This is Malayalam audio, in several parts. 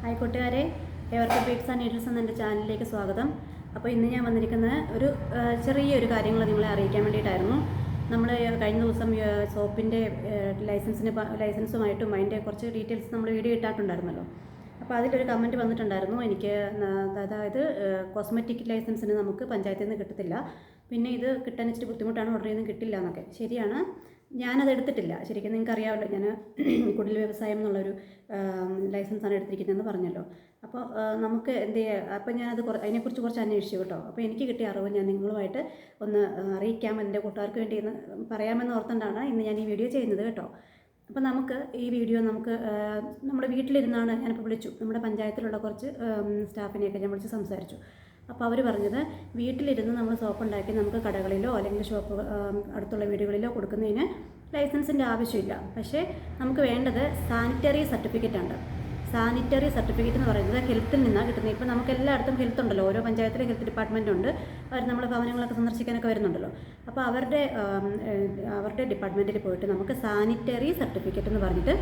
ഹായ് കൂട്ടുകാരെ ഏവർക്കും ബീറ്റ്സ് ആൻഡ് നീഡിൽസ് എന്ന എന്റെ ചാനലിലേക്ക് സ്വാഗതം. അപ്പോൾ ഇന്ന് ഞാൻ വന്നിരിക്കുന്നത് ഒരു ചെറിയൊരു കാര്യങ്ങൾ നിങ്ങളെ അറിയിക്കാൻ വേണ്ടിയിട്ടായിരുന്നു. നമ്മൾ കഴിഞ്ഞ ദിവസം സോപ്പിന്റെ ലൈസൻസിന് ലൈസൻസുമായിട്ടും അതിന്റെ കുറച്ച് ഡീറ്റെയിൽസ് നമ്മൾ വീഡിയോ ഇട്ടാട്ടുണ്ടായിരുന്നല്ലോ. അപ്പോൾ അതിലൊരു കമന്റ് വന്നിട്ടുണ്ടായിരുന്നു. എനിക്ക് അതായത് കോസ്മെറ്റിക് ലൈസൻസിന് നമുക്ക് പഞ്ചായത്തിൽ നിന്ന് കിട്ടത്തില്ല. പിന്നെ ഇത് കിട്ടാൻ ഇച്ചിരി ബുദ്ധിമുട്ടാണ് ഉടനെ ഒന്നും കിട്ടില്ല എന്നൊക്കെ. ശരിയാണ്. ഞാനത് എടുത്തിട്ടില്ല. ശരിക്കും നിങ്ങൾക്ക് അറിയാമല്ലോ ഞാൻ കുടിൽ വ്യവസായം എന്നുള്ളൊരു ലൈസൻസാണ് എടുത്തിരിക്കുന്നതെന്ന് പറഞ്ഞല്ലോ. അപ്പോൾ നമുക്ക് എന്ത് ചെയ്യുക അപ്പോൾ ഞാനത് കുറ അതിനെക്കുറിച്ച് കുറച്ച് അന്വേഷിച്ചു കേട്ടോ. അപ്പോൾ എനിക്ക് കിട്ടിയ അറിവ് ഞാൻ നിങ്ങളുമായിട്ട് ഒന്ന് അറിയിക്കാം. എന്റെ കൂട്ടുകാർക്ക് വേണ്ടി എന്ന് പറയാമെന്ന് ഓർത്തുകൊണ്ടാണ് ഇന്ന് ഞാൻ ഈ വീഡിയോ ചെയ്യുന്നത് കേട്ടോ. അപ്പോൾ നമുക്ക് ഈ വീഡിയോ നമുക്ക് നമ്മുടെ വീട്ടിലിരുന്നാണ് ഞാനിപ്പോൾ വിളിച്ചു. നമ്മുടെ പഞ്ചായത്തിലുള്ള കുറച്ച് സ്റ്റാഫിനെയൊക്കെ ഞാൻ വിളിച്ച് സംസാരിച്ചു. അപ്പോൾ അവർ പറഞ്ഞത് വീട്ടിലിരുന്ന് നമ്മൾ സോപ്പ് ഉണ്ടാക്കി നമുക്ക് കടകളിലോ അല്ലെങ്കിൽ ഷോപ്പ് അടുത്തുള്ള വീടുകളിലോ കൊടുക്കുന്നതിന് ലൈസൻസിന്റെ ആവശ്യമില്ല. പക്ഷേ നമുക്ക് വേണ്ടത് സാനിറ്ററി സർട്ടിഫിക്കറ്റ് ഉണ്ട്. സാനിറ്ററി സർട്ടിഫിക്കറ്റ് എന്ന് പറയുന്നത് ഹെൽത്തിൽ നിന്നാണ് കിട്ടുന്നത്. ഇപ്പോൾ നമുക്ക് എല്ലായിടത്തും ഹെൽത്ത് ഉണ്ടല്ലോ. ഓരോ പഞ്ചായത്തിലെ ഹെൽത്ത് ഡിപ്പാർട്ട്മെന്റ് ഉണ്ട്. അവർ നമ്മൾ ഭവനങ്ങളൊക്കെ സന്ദർശിക്കാനൊക്കെ വരുന്നുണ്ടല്ലോ. അപ്പോൾ അവരുടെ അവരുടെ ഡിപ്പാർട്ട്മെന്റിൽ പോയിട്ട് നമുക്ക് സാനിറ്ററി സർട്ടിഫിക്കറ്റ് എന്ന് പറഞ്ഞിട്ട്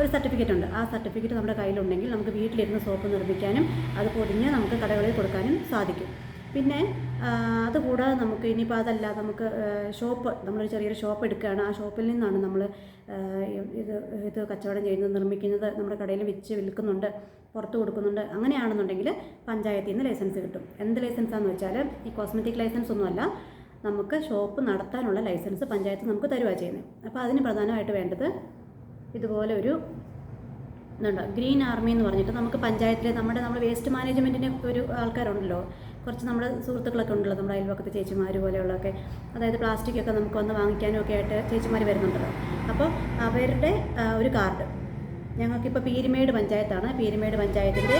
ഒരു സർട്ടിഫിക്കറ്റ് ഉണ്ട്. ആ സർട്ടിഫിക്കറ്റ് നമ്മുടെ കയ്യിലുണ്ടെങ്കിൽ നമുക്ക് വീട്ടിലിരുന്ന് സോപ്പ് നിർമ്മിക്കാനും അത് പൊതിഞ്ഞ് നമുക്ക് കടകളിൽ കൊടുക്കാനും സാധിക്കും. പിന്നെ അതുകൂടാതെ നമുക്ക് ഇനിയിപ്പോൾ അതല്ല നമുക്ക് ഷോപ്പ് നമ്മളൊരു ചെറിയൊരു ഷോപ്പ് എടുക്കുകയാണ്. ആ ഷോപ്പിൽ നിന്നാണ് നമ്മൾ ഇത് ഇത് കച്ചവടം ചെയ്യുന്നത് നിർമ്മിക്കുന്നത് നമ്മുടെ കടയിൽ വെച്ച് വിൽക്കുന്നുണ്ട് പുറത്ത് കൊടുക്കുന്നുണ്ട് അങ്ങനെയാണെന്നുണ്ടെങ്കിൽ പഞ്ചായത്തിൽ നിന്ന് ലൈസൻസ് കിട്ടും. എന്ത് ലൈസൻസാന്ന് വെച്ചാൽ ഈ കോസ്മെറ്റിക് ലൈസൻസ് ഒന്നുമല്ല നമുക്ക് ഷോപ്പ് നടത്താനുള്ള ലൈസൻസ് പഞ്ചായത്ത് നമുക്ക് തരുവാ ചെയ്യുന്നത്. അപ്പോൾ അതിന് പ്രധാനമായിട്ട് വേണ്ടത് ഇതുപോലെ ഒരു ഇതുണ്ട് ഗ്രീൻ ആർമി എന്ന് പറഞ്ഞിട്ട് നമുക്ക് പഞ്ചായത്തിൽ നമ്മുടെ നമ്മൾ വേസ്റ്റ് മാനേജ്മെന്റിന്റെ ഒരു ആൾക്കാരുണ്ടല്ലോ കുറച്ച് നമ്മുടെ സുഹൃത്തുക്കളൊക്കെ ഉണ്ടല്ലോ നമ്മുടെ അയൽവക്കത്തെ ചേച്ചിമാർ പോലെയുള്ളതൊക്കെ അതായത് പ്ലാസ്റ്റിക് ഒക്കെ നമുക്ക് വന്ന് വാങ്ങിക്കാനും ഒക്കെ ആയിട്ട് ചേച്ചിമാർ വരുന്നുണ്ടല്ലോ. അപ്പോൾ അവരുടെ ഒരു കാർഡ് ഞങ്ങൾക്കിപ്പോൾ പീരിമേട് പഞ്ചായത്താണ്. പീരിമേട് പഞ്ചായത്തിന്റെ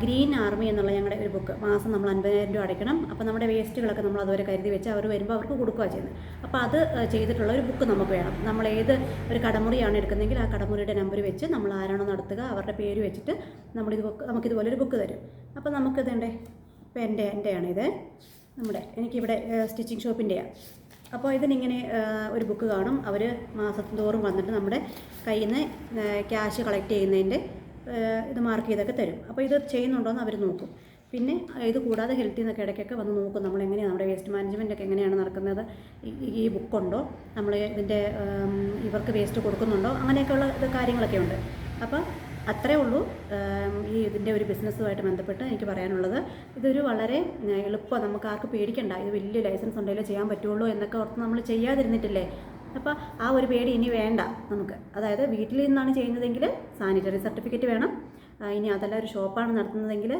ഗ്രീൻ ആർമി എന്നുള്ള ഞങ്ങളുടെ ഒരു ബുക്ക്. മാസം നമ്മൾ അൻപതിനായിരം രൂപ അടയ്ക്കണം. അപ്പോൾ നമ്മുടെ വേസ്റ്റുകളൊക്കെ നമ്മൾ അതുവരെ കരുതി വെച്ച് അവർ വരുമ്പോൾ അവർക്ക് കൊടുക്കുക ചെയ്യുന്നത് അപ്പോൾ അത് ചെയ്തിട്ടുള്ള ഒരു ബുക്ക് നമുക്ക് വേണം. നമ്മൾ ഏത് ഒരു കടമുറിയാണ് എടുക്കുന്നതെങ്കിൽ ആ കടമുറിയുടെ നമ്പർ വെച്ച് നമ്മൾ ആരാണോ നടത്തുക അവരുടെ പേര് വെച്ചിട്ട് നമ്മളിത് ബുക്ക് നമുക്കിതുപോലെ ഒരു ബുക്ക് തരും. അപ്പോൾ നമുക്കിതുണ്ട് ഇപ്പോൾ എന്റെ എന്റെയാണിത് നമ്മുടെ എനിക്കിവിടെ സ്റ്റിച്ചിങ് ഷോപ്പിന്റെയാണ് അപ്പോൾ ഇതിനിങ്ങനെ ഒരു ബുക്ക് കാണും. അവർ മാസത്തോറും തോറും വന്നിട്ട് നമ്മുടെ കയ്യിൽ നിന്ന് ക്യാഷ് കളക്ട് ചെയ്യുന്നതിന്റെ ഇത് മാർക്ക് ചെയ്തൊക്കെ തരും. അപ്പോൾ ഇത് ചെയ്യുന്നുണ്ടോ എന്ന് അവർ നോക്കും. പിന്നെ ഇത് കൂടാതെ ഹെൽത്തിൽ നിന്നൊക്കെ ഇടയ്ക്കൊക്കെ വന്ന് നോക്കും. നമ്മൾ എങ്ങനെയാണ് നമ്മുടെ വേസ്റ്റ് മാനേജ്മെന്റ് ഒക്കെ എങ്ങനെയാണ് നടക്കുന്നത്? ഈ- ബുക്കുണ്ടോ നമ്മൾ ഇതിന്റെ ഇവർക്ക് വേസ്റ്റ് കൊടുക്കുന്നുണ്ടോ? അങ്ങനെയൊക്കെയുള്ള കാര്യങ്ങളൊക്കെ ഉണ്ട് അപ്പോൾ അത്രേ ഉള്ളൂ. ഈ ഇതിന്റെ ഒരു ബിസിനസ്സുമായിട്ട് ബന്ധപ്പെട്ട് എനിക്ക് പറയാനുള്ളത്. ഇതൊരു വളരെ എളുപ്പം നമുക്ക് ആർക്ക് പേടിക്കണ്ട. ഇത് വലിയ ലൈസൻസ് ഉണ്ടെങ്കിലേ ചെയ്യാൻ പറ്റുള്ളൂ എന്നൊക്കെ ഓർത്ത് നമ്മൾ ചെയ്യാതിരുന്നിട്ടില്ലേ? അപ്പോൾ ആ ഒരു പേടി ഇനി വേണ്ട നമുക്ക്. അതായത് വീട്ടിൽ നിന്നാണ് ചെയ്യുന്നതെങ്കിൽ സാനിറ്ററി സർട്ടിഫിക്കറ്റ് വേണം. ഇനി അതല്ല ഒരു ഷോപ്പാണ് നടത്തുന്നതെങ്കിൽ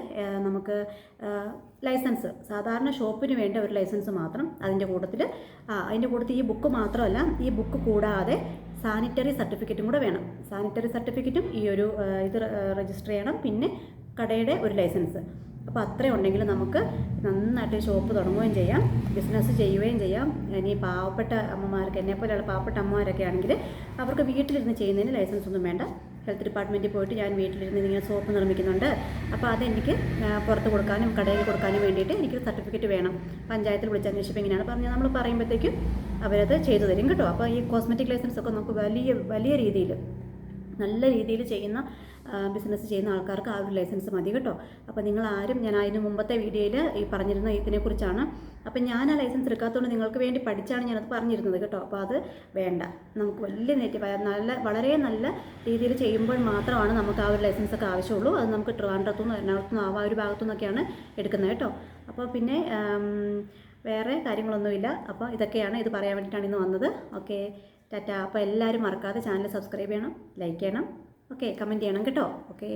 നമുക്ക് ലൈസൻസ്. സാധാരണ ഷോപ്പിന് വേണ്ട ഒരു ലൈസൻസ് മാത്രം അതിന്റെ കൂട്ടത്തിൽ അതിന്റെ കൂട്ടത്തിൽ ഈ ബുക്ക് മാത്രമല്ല ഈ ബുക്ക് കൂടാതെ സാനിറ്ററി സർട്ടിഫിക്കറ്റും കൂടെ വേണം. സാനിറ്ററി സർട്ടിഫിക്കറ്റും ഈ ഒരു ഇത് രജിസ്റ്റർ ചെയ്യണം. പിന്നെ കടയുടെ ഒരു ലൈസൻസ് അപ്പോൾ അത്രയും ഉണ്ടെങ്കിൽ നമുക്ക് നന്നായിട്ട് ഷോപ്പ് തുടങ്ങുകയും ചെയ്യാം. ബിസിനസ് ചെയ്യുകയും ചെയ്യാം. ഇനി പാവപ്പെട്ട അമ്മമാർക്ക് എന്നെ പോലെയുള്ള പാവപ്പെട്ട അമ്മമാരൊക്കെ ആണെങ്കിൽ അവർക്ക് വീട്ടിലിരുന്ന് ചെയ്യുന്നതിന് ലൈസൻസ് ഒന്നും വേണ്ട. ഹെൽത്ത് ഡിപ്പാർട്ട്മെന്റിൽ പോയിട്ട് ഞാൻ വീട്ടിലിരുന്ന് ഇങ്ങനെ സോപ്പ് നിർമ്മിക്കുന്നുണ്ട്. അപ്പോൾ അതെനിക്ക് പുറത്ത് കൊടുക്കാനും കടയിൽ കൊടുക്കാനും വേണ്ടിയിട്ട് എനിക്ക് സർട്ടിഫിക്കറ്റ് വേണം. പഞ്ചായത്തിൽ വിളിച്ച് അന്വേഷിച്ചപ്പോൾ ഇങ്ങനെയാണ് പറഞ്ഞാൽ നമ്മൾ പറയുമ്പോഴത്തേക്കും അവരത് ചെയ്തു തരും കേട്ടോ. അപ്പോൾ ഈ കോസ്മെറ്റിക് ലൈസൻസ് ഒക്കെ നമുക്ക് വലിയ വലിയ രീതിയിൽ നല്ല രീതിയിൽ ചെയ്യുന്ന ബിസിനസ് ചെയ്യുന്ന ആൾക്കാർക്ക് ആ ഒരു ലൈസൻസ് മതി കേട്ടോ. അപ്പോൾ നിങ്ങൾ ആരും ഞാൻ അതിന് മുമ്പത്തെ വീഡിയോയിൽ ഈ പറഞ്ഞിരുന്ന ഇതിനെക്കുറിച്ചാണ് അപ്പോൾ ഞാൻ ആ ലൈസൻസ് എടുക്കാത്തതുകൊണ്ട് നിങ്ങൾക്ക് വേണ്ടി പഠിച്ചാണ് ഞാനത് പറഞ്ഞിരുന്നത് കേട്ടോ. അപ്പോൾ അത് വേണ്ട. നമുക്ക് വലിയ നെറ്റ് നല്ല വളരെ നല്ല രീതിയിൽ ചെയ്യുമ്പോൾ മാത്രമാണ് നമുക്ക് ആ ഒരു ലൈസൻസ് ഒക്കെ ആവശ്യമുള്ളൂ. അത് നമുക്ക് ട്രിവാൻഡ്രത്തുനിന്ന് എറണാകുളത്തുനിന്ന് ആ ഒരു ഭാഗത്തു നിന്നൊക്കെയാണ് എടുക്കുന്നത് കേട്ടോ. അപ്പോൾ പിന്നെ വേറെ കാര്യങ്ങളൊന്നുമില്ല. അപ്പോൾ ഇതൊക്കെയാണ് ഇത് പറയാൻ വേണ്ടിയിട്ടാണ് ഇന്ന് വന്നത്. Okay tata. അപ്പോൾ എല്ലാവരും മറക്കാതെ ചാനൽ സബ്സ്ക്രൈബ് ചെയ്യണം ലൈക്ക് ചെയ്യണം ഓക്കെ കമന്റ് ചെയ്യണം കേട്ടോ. ഓക്കെ.